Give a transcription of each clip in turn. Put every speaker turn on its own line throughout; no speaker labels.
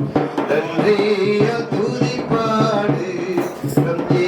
நன்றிய துதிப்பாடு நன்றி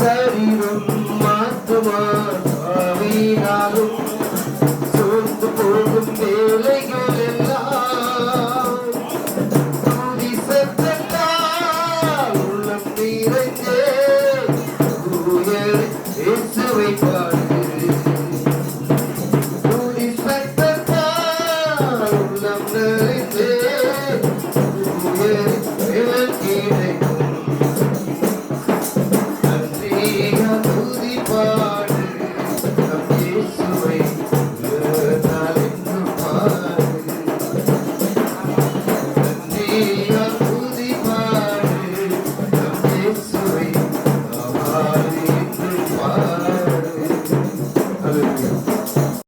சரிதம் மாத்துமா ஆவினாலும் சோர்ந்து போகும் வேலைகள் எல்லாம் துதி சத்தத்தால் உள்ளம் நிறைந்தே தூய இயேசுவை பாடு துதி சத்தத்தால் உள்ளம் நிறைந்தே தூய இயேசுவை world.